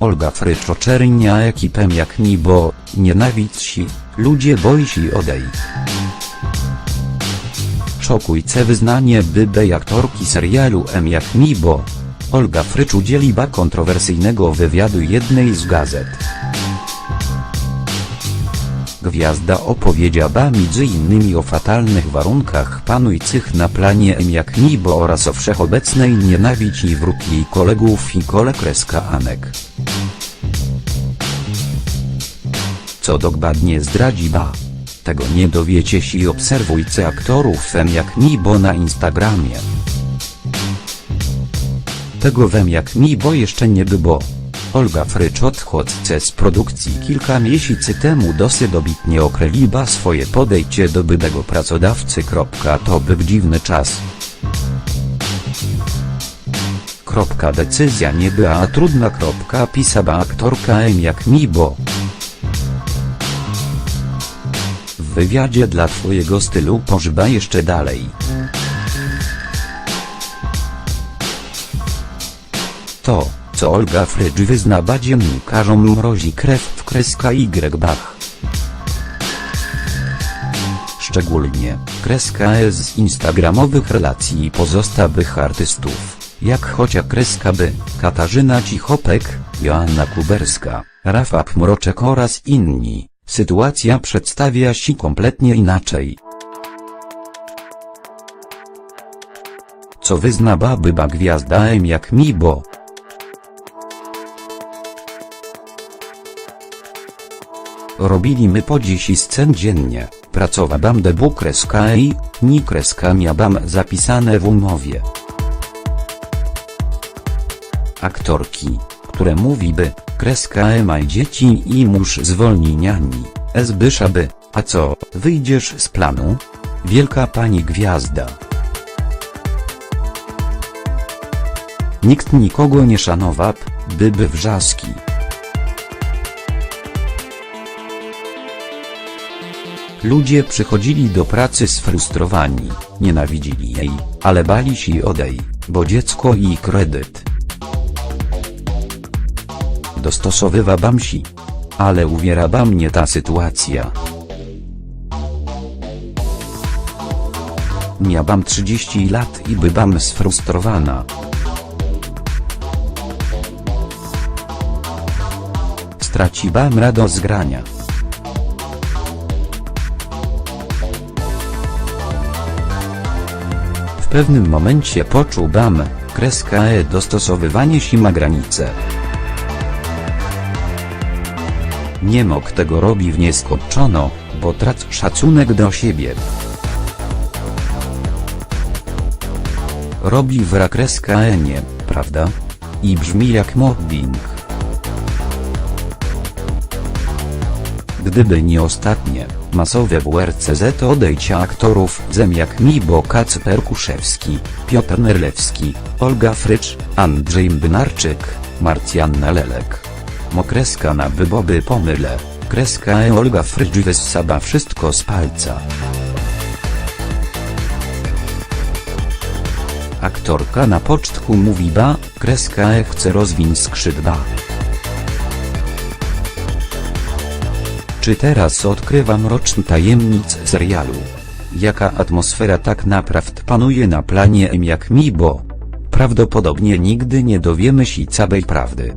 Olga Fryczo-Czernia ekipem jak nibo, nienawidzi, ludzie boi się odej. Szokujce wyznanie byłej aktorki serialu M jak nibo. Olga Frycz udzieliła kontrowersyjnego wywiadu jednej z gazet. Gwiazda opowiedziała m.in. o fatalnych warunkach panujących na planie jak nibo oraz o wszechobecnej nienawidzi wróg jej kolegów i kolekreska Anek. Co dokładnie zdradziła? Tego nie dowiecie się obserwujcie aktorów Fem jak Nibo na Instagramie. Tego Wem jak Nibo jeszcze nie było. Olga Frycz odchodce z produkcji kilka miesięcy temu dosyć dobitnie określiła swoje podejście do bydego pracodawcy. To był dziwny czas. Decyzja nie była trudna. Pisała aktorka M jak Nibo. W wywiadzie dla twojego stylu pożyba jeszcze dalej. To, co Olga Frycz wyznała dziennikarzom mrozi krew w kreska Y Bach. Szczególnie, kreska z instagramowych relacji pozostałych artystów, jak chocia kreska by, Katarzyna Cichopek, Joanna Kuberska, Rafał Mroczek oraz inni, sytuacja przedstawia się kompletnie inaczej. Co wyzna byba gwiazda M jak Mibo. Robili my po dziś scen dziennie, pracowałam debu kreska i, ni kreska miałam zapisane w umowie. Aktorki, które mówiby, kreska e ma dzieci i mąż zwolnieniani, zbyszaby, a co, wyjdziesz z planu? Wielka pani gwiazda. Nikt nikogo nie szanował, byby wrzaski. Ludzie przychodzili do pracy sfrustrowani, nienawidzili jej, ale bali się odej, bo dziecko i kredyt. Dostosowywałam się. Ale uwierała mnie ta sytuacja. Miałam 30 lat i byłam sfrustrowana. Straciłam radość z grania. Pewnym momencie poczułam, kreska e dostosowywanie się ma granice. Nie mógł tego robić w nieskończono, bo trac szacunek do siebie. Robi w kreska e nie, prawda? I brzmi jak mobbing. Gdyby nie ostatnie, masowe WRCZ odejścia aktorów zem jak Mibo Kacper Kuszewski, Piotr Nerlewski, Olga Frycz, Andrzej Bynarczyk, Marcjanna Lelek. Mokreska na wyboby pomyle, kreska e Olga Frycz wyssaba wszystko z palca. Aktorka na pocztku mówi ba, kreska e chce rozwin skrzydła. Czy teraz odkrywa mroczny tajemnic serialu? Jaka atmosfera tak naprawdę panuje na planie M jak Mibo? Prawdopodobnie nigdy nie dowiemy się całej prawdy.